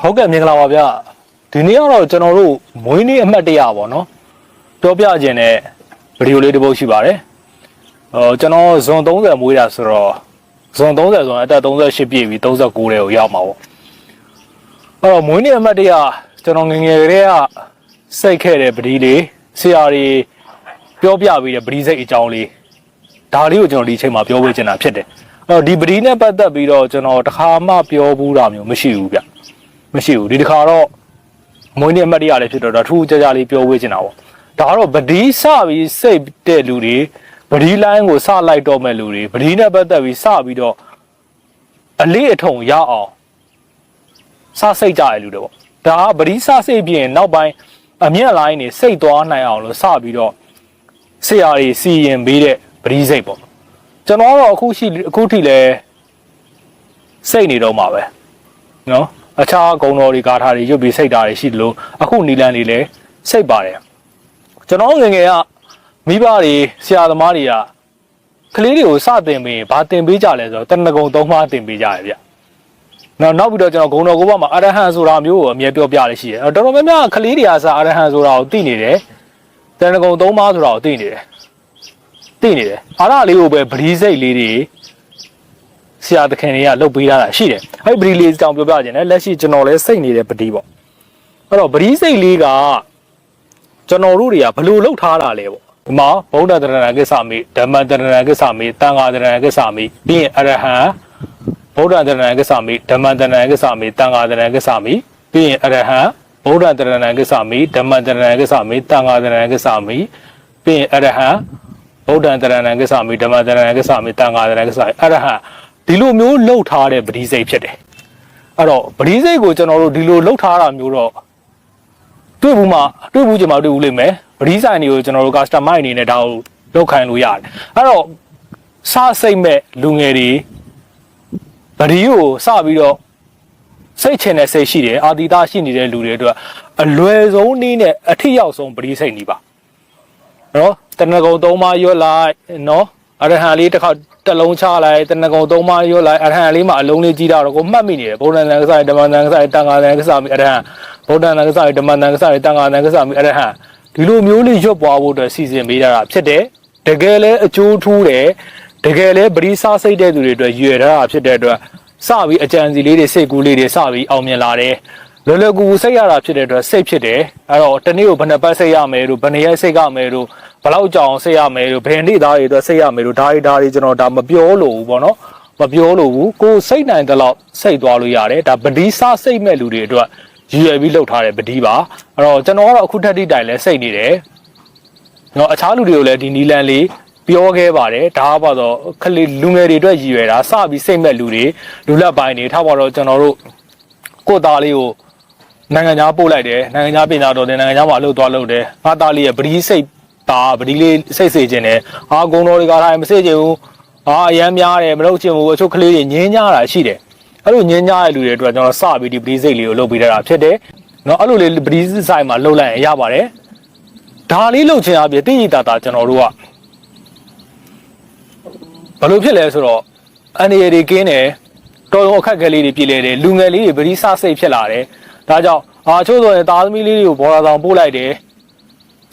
ဟုတ်ကဲ့မင်္ဂလာပါဗျဒီနေ့ကတော့ကျွန်တော်တို့မွေးနေ့အမှတ်တရပါတော့ပြောပြခြင်းတဲ့ဗီဒီယိုလေးတစ်ပုဒ်ရှိပါတယ်ဟောကျွန်တော်ဇွန်30မွေးတာဆိုတော့ဇွန်30ဆိုရင်အသက်38ပြည့်ပြီး39ထဲကိုရောက်မှာပေါ့အဲ့တော့မွေးနေ့အမှတ်တရကျွန်တော်ငယ်ငယ်ကလေးကစိတ်ခဲ့တဲ့ဗီဒီလေးဆရာကြီးပြောပြပြီးတဲ့ဗီဒီစိတ်အကြောင်းလေးဒါလေးကိုကျွန်တော်ဒီအချိန်မှာပြောပေးချင်တာဖြစ်တယ်အဲ့တော့ဒီဗီဒီနဲ့ပတ်သက်ပြီးတော့ကျွန်တော်တစ်ခါမှပြောဘူးတာမျိုးမရှိဘူးဗျ မရှိဘူးဒီတစ်ခါတော့မွေးနေ့အမှတ်တရလည်းဖြစ်တော့ဒါထူးခြားခြားလေးပြောဝေးချင်တာပေါ့ဒါကတော့ဗဒီစပြီးစိတ်တဲ့လူတွေဗဒီလိုင်းကိုစလိုက်တော့မဲ့လူတွေဗဒီနဲ့ပတ်သက်ပြီးစပြီးတော့အလေးအထုံရအောင်စစိတ်ကြရလူတွေပေါ့ဒါကဗဒီစစိတ်ပြင်နောက်ပိုင်းအမျက်လိုင်းနေစိတ်သွားနိုင်အောင်လို့စပြီးတော့ဆရာကြီးစီရင်ပေးတဲ့ဗဒီစိတ်ပေါ့ကျွန်တော်ကတော့အခုရှိအခုထိလည်းစိတ်နေတော့မှာပဲနော် အခြားဂုံတော်တွေကားထားတွေရွတ်ပြီးစိတ်တာတွေရှိတယ်လို့အခုနီလန်တွေလည်းစိတ်ပါတယ်ကျွန်တော်ငယ်ငယ်ကမိဘတွေဆရာသမားတွေကကလေးတွေကိုစတင်ပြီးဘာတင်ပေးကြလဲဆိုတော့တဏ္ဍကုံသုံးပါးတင်ပေးကြရဗျနောက်နောက်ပြီးတော့ကျွန်တော်ဂုံတော်ကိုဘမှာအရဟံဆိုတာမျိုးကိုအမြဲပြောပြရရှိတယ်အဲ့တော့တော်တော်များများကလေးတွေကစအရဟံဆိုတာကိုသိနေတယ်တဏ္ဍကုံသုံးပါးဆိုတာကိုသိနေတယ်သိနေတယ်အားရလေးကိုပဲဗလီစိတ်လေးတွေ ဆရာသခင်တွေကလှုပ်ပေးထားတာရှိတယ်။အဲ့ဒီပဒီလေးကြောင်ပြောပြခြင်းနဲ့လက်ရှိကျွန်တော်လည်းစိတ်နေတဲ့ပဒီပေါ့။အဲ့တော့ပဒီစိတ်လေးကကျွန်တော်တို့တွေကဘယ်လိုလှုပ်ထားတာလဲပေါ့။ဒီမှာဗုဒ္ဓတရဏကိစ္စမိဓမ္မတရဏကိစ္စမိတန်ဃာတရဏကိစ္စမိပြီးရင်အရဟံဗုဒ္ဓတရဏကိစ္စမိဓမ္မတရဏကိစ္စမိတန်ဃာတရဏကိစ္စမိပြီးရင်အရဟံဗုဒ္ဓတရဏကိစ္စမိဓမ္မတရဏကိစ္စမိတန်ဃာတရဏကိစ္စမိပြီးရင်အရဟံဗုဒ္ဓတရဏကိစ္စမိဓမ္မတရဏကိစ္စမိတန်ဃာတရဏကိစ္စမိအရဟံ ဒီလိုမျိုးလှုပ်ထားတဲ့ပတိစိတ်ဖြစ်တယ်အဲ့တော့ပတိစိတ်ကိုကျွန်တော်တို့ဒီလိုလှုပ်ထားတာမျိုးတော့တွေ့ဘူးမှတွေ့ဘူးကြမှာတွေ့ဘူးလိမ့်မယ်ပတိဆိုင်တွေကိုကျွန်တော်တို့ customer အနေနဲ့ဒါကိုလောက်ခိုင်းလို့ရတယ်အဲ့တော့စစိတ်မဲ့လူငယ်တွေပတိကိုစပြီးတော့စိတ်ချင်တဲ့စိတ်ရှိတယ်အာတိတာရှိနေတဲ့လူတွေအတွက်အလွယ်ဆုံးနည်းနဲ့အထက်ရောက်ဆုံးပတိစိတ်နေပါနော်တဏ္ဍကုံသုံးပါးရွတ်လိုက်နော် အရဟံလေးတစ်ခါတစ်လုံးချလိုက်တဏ္ဍကုံသုံးပါးရွတ်လိုက်အရဟံလေးမှာအလုံးလေးကြီးတာတော့ကိုမှတ်မိနေတယ်ဗုဒ္ဓနံကစားဓမ္မနံကစားတန်ခါနံကစားမိအရဟံဗုဒ္ဓနံကစားဓမ္မနံကစားတန်ခါနံကစားမိအရဟံဒီလိုမျိုးလေးရွတ်ပွားဖို့အတွက်စီစဉ်ပေးတာဖြစ်တယ်တကယ်လဲအကျိုးထူးတယ်တကယ်လဲပရိစားစိတ်တဲ့သူတွေအတွက်ရွယ်ထားတာဖြစ်တဲ့အတွက်စပြီးအကြံစီလေးတွေစိတ်ကူးလေးတွေစပြီးအောင်မြင်လာတယ်လောလောကူကူစိတ်ရတာဖြစ်တဲ့အတွက်စိတ်ဖြစ်တယ်အဲ့တော့တနေ့ကိုဘယ်နှပတ်စိတ်ရမယ်တို့ဘယ်နှရက်စိတ်ကမယ်တို့ ဘယ်လောက်ကြောင်စိတ်ရမယ်တို့ဘယ်နေ့သားတွေအတွက်စိတ်ရမယ်တို့ဒါတွေဒါတွေကျွန်တော်ဒါမပြောလို့ဘူးပေါ့နော်မပြောလို့ဘူးကိုယ်စိတ်နိုင်တဲ့လောက်စိတ်သွားလို့ရတယ်ဒါပတိစားစိတ်မဲ့လူတွေအတွက်ရည်ရွယ်ပြီးလှုပ်ထားတဲ့ပတိပါအဲ့တော့ကျွန်တော်ကတော့အခုထက်ထိတိုင်လဲစိတ်နေတယ်နော်အခြားလူတွေကိုလည်းဒီနီလန်လေးပြောခဲ့ပါတယ်ဒါကပါတော့ခလေးလူငယ်တွေအတွက်ရည်ရွယ်တာစပြီးစိတ်မဲ့လူတွေလူလက်ပိုင်းတွေထားပါတော့ကျွန်တော်တို့ကိုယ့်သားလေးကိုနိုင်ငံခြားပို့လိုက်တယ်နိုင်ငံခြားပြင်သားတော်တယ်နိုင်ငံခြားမှာအလုပ်သွားလုပ်တယ်ငါသားလေးရဲ့ပတိစိတ် တာပတိလေးစိတ်စေခြင်းတယ်အာဂုံတော်တွေကတိုင်းမစေချင်ဘူးအာအရမ်းများတယ်မလုပ်ချင်ဘူးအချို့ကလေးတွေငင်းကြတာရှိတယ်အဲ့လိုငင်းကြတဲ့လူတွေအတွက်ကျွန်တော်စပြီးဒီပတိစိတ်လေးကိုလုပ်ပေးတာဖြစ်တယ်နော်အဲ့လိုလေးပတိဆိုင်မှာလှုပ်လိုက်ရင်ရပါတယ်ဒါလေးလှုပ်ခြင်းအပြင်တိတိတတာကျွန်တော်တို့ကဘယ်လိုဖြစ်လဲဆိုတော့အန်ရည်တွေကင်းတယ်တော်ရုံအခက်အခဲလေးတွေပြည်လဲတယ်လူငယ်လေးတွေပတိစစိတ်ဖြစ်လာတယ်ဒါကြောင့်အာချို့ဆိုရင်သားသမီးလေးတွေကိုဘော်လာဆောင်ပို့လိုက်တယ်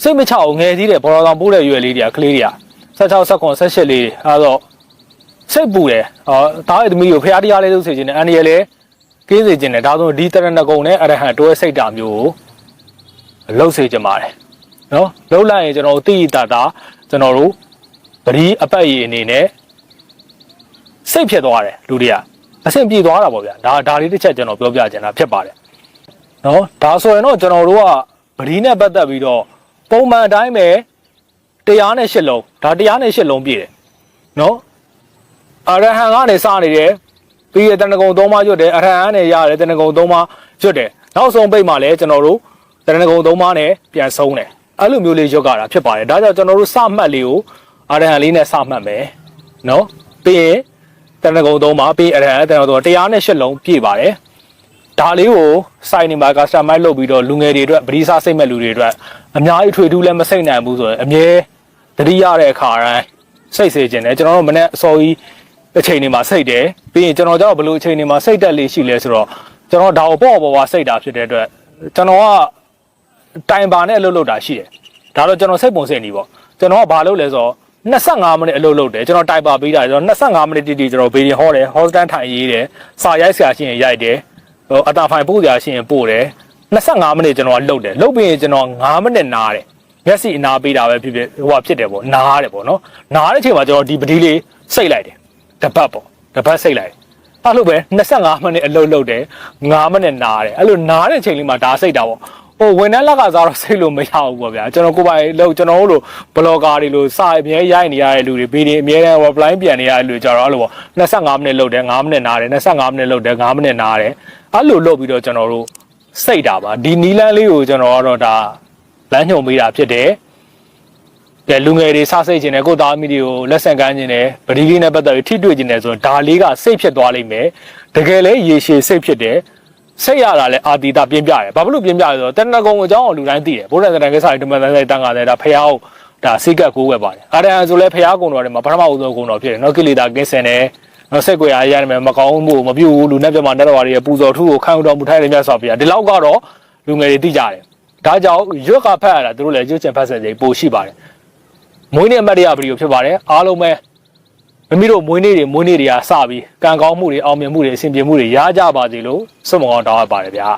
စိတ်မချအောင်ငယ်သေးတယ်ဘော်လာဆောင်ပို့တဲ့ရွယ်လေးတွေကကလေးတွေက16 19 18လေးအဲတော့စိတ်ပူတယ်အာသားရဲ့သမီးကိုဖះတရားလေးလုပ်စေခြင်းနဲ့အန်ရည်လည်းကင်းစေခြင်းနဲ့ဒါဆိုဒီတရဏဂုံနဲ့အရဟံတွဲစိတ်တာမျိုးကိုလှုပ်စေခြင်းပါတယ်နော်လှုပ်လိုက်ရင်ကျွန်တော်တို့တိတိတတာကျွန်တော်တို့ပရိအပတ်ရည်အနေနဲ့စိတ်ဖြစ်သွားတယ်လူတွေကအဆင်ပြေသွားတာပေါ့ဗျာဒါဒါလေးတစ်ချက်ကျွန်တော်ပြောပြချင်တာဖြစ်ပါတယ်နော်ဒါဆိုရင်တော့ကျွန်တော်တို့ကပရိနဲ့ပတ်သက်ပြီးတော့ ပုံမှန်အတိုင်းပဲတရားနဲ့ရှစ်လုံးဒါတရားနဲ့ရှစ်လုံးပြည့်တယ်နော်အရဟံကနေစနေတယ်ပြီးရတဏ္ဍကုံသုံးပါးကျွတ်တယ်အရဟံကနေရတယ်တဏ္ဍကုံသုံးပါးကျွတ်တယ်နောက်ဆုံးပိတ်မှာလည်းကျွန်တော်တို့တဏ္ဍကုံသုံးပါးနဲ့ပြန်ဆုံးတယ်အဲ့လိုမျိုးလေးရွတ်ကြတာဖြစ်ပါတယ်ဒါကြောင့်ကျွန်တော်တို့စမှတ်လေးကိုအရဟံလေးနဲ့စမှတ်မယ်နော်ပြီးရင်တဏ္ဍကုံသုံးပါပြီးအရဟံတဏ္ဍကုံသုံးတရားနဲ့ရှစ်လုံးပြည့်ပါတယ် ဒါလေးကိုစိုက်နေမှာကစတမိုက်လုပ်ပြီးတော့လူငယ်တွေအတွက်ပရိစားစိတ်မဲ့လူတွေအတွက်အများကြီးထွေထူးလည်းမစိတ်နိုင်ဘူးဆိုရင်အမြဲတတိရတဲ့အခါတိုင်းစိတ်စေခြင်းတယ်ကျွန်တော်တို့မနေ့အစောကြီးအချိန်တွေမှာစိတ်တယ်ပြီးရင်ကျွန်တော်ကြောက်ဘယ်လိုအချိန်တွေမှာစိတ်တက်လေးရှိလဲဆိုတော့ကျွန်တော်ဒါကိုပေါ့ပေါ့ပါစိတ်တာဖြစ်တဲ့အတွက်ကျွန်တော်ကတိုင်ပါနဲ့အလုပ်လုပ်တာရှိတယ်ဒါတော့ကျွန်တော်စိတ်ပုံစိတ်နေပေါ့ကျွန်တော်ကဘာလုပ်လဲဆိုတော့25မိနစ်အလုပ်လုပ်တယ်ကျွန်တော်တိုင်ပါပေးတာကျွန်တော်25မိနစ်တိတိကျွန်တော်ဘေးရင်ဟောတယ်ဟောစတန်ထိုင်ရေးတယ်စာရိုက်ဆရာရှိရင်ရိုက်တယ်ဟို အတာဖိုင်ပို့ဆရာရှိရင်ပို့တယ်25မိနစ်ကျွန်တော်ကလုပ်တယ်လုပ်ပြီးရင်ကျွန်တော်9မိနစ်နားတယ်မျက်စိအနာပေးတာပဲဖြစ်ဖြစ်ဟိုဟာဖြစ်တယ်ပေါ့နားတယ်ပေါ့နော်နားတဲ့အချိန်မှာကျွန်တော်ဒီပတိလေးစိတ်လိုက်တယ်တပတ်ပေါ့တပတ်စိတ်လိုက်တယ်အဲ့လိုပဲ25မိနစ်အလုပ်လုပ်တယ်9မိနစ်နားတယ်အဲ့လိုနားတဲ့ချိန်လေးမှာဒါစိတ်တာပေါ့ ဟိုဝန်ထမ်းလက်ကစားတော့စိတ်လို့မရဘူးပေါ့ဗျာကျွန်တော်ကိုယ်ပိုင်လို့ကျွန်တော်တို့ဘလော့ဂါတွေလို့စာအမြဲရိုက်နေရတဲ့လူတွေဗီဒီအမြဲတမ်း reply ပြန်နေရတဲ့လူတွေကြတော့အဲ့လိုပေါ့25မိနစ်လုပ်တယ်9မိနစ်နားတယ်25မိနစ်လုပ်တယ်9မိနစ်နားတယ်အဲ့လိုလုပ်ပြီးတော့ကျွန်တော်တို့စိတ်တာပါဒီနီလန်းလေးကိုကျွန်တော်ကတော့ဒါလမ်းညွှန်ပေးတာဖြစ်တယ်ကဲလူငယ်တွေစစိတ်ကျင်တယ်ကိုယ့်သားသမီးတွေကိုလက်ဆံကမ်းကျင်တယ်ပရိလေးနဲ့ပတ်သက်ပြီးထိတွေ့ကျင်တယ်ဆိုတော့ဒါလေးကစိတ်ဖြစ်သွားလိမ့်မယ်တကယ်လဲရေရှည်စိတ်ဖြစ်တယ် စိတ်ရတာလဲအာတီတာပြင်းပြတယ်ဘာဖြစ်လို့ပြင်းပြလဲဆိုတော့တဏ္ဍကုံအကြောင်းကိုလူတိုင်းသိတယ်ဘုရားတန်ကိစ္စတွေတမန်တန်ဆိုင်တန်ခါတယ်ဒါဖះအောင်ဒါစိတ်ကကိုးဝယ်ပါတယ်အာရန်ဆိုလဲဖះကုံတော်တွေမှာပထမဦးဆုံးကုံတော်ဖြစ်တယ်နော်ကိလေသာကင်းစင်တယ်နော်စိတ်ကိုယ်အားရတယ်မကောင်းမှုမပြုတ်ဘူးလူနဲ့ပြမတက်တော်တွေပူဇော်ထုကိုခံတော်မူထိုင်တယ်မြတ်စွာဘုရားဒီလောက်ကတော့လူငယ်တွေသိကြတယ်ဒါကြောင့်ရွက်ကဖတ်ရတာသူတို့လည်းရွက်ချင်ဖတ်ဆက်ကြပိုရှိပါတယ်မွေးနေ့အမှတ်တရဗီဒီယိုဖြစ်ပါတယ်အားလုံးပဲ မိမိတို့မွေးနေ့တွေမွေးနေ့တွေကစပြီးကံကောင်းမှုတွေအောင်မြင်မှုတွေအဆင်ပြေမှုတွေရကြပါစေလို့ဆုမကောင်းတောင်းအပ်ပါတယ်ဗျာ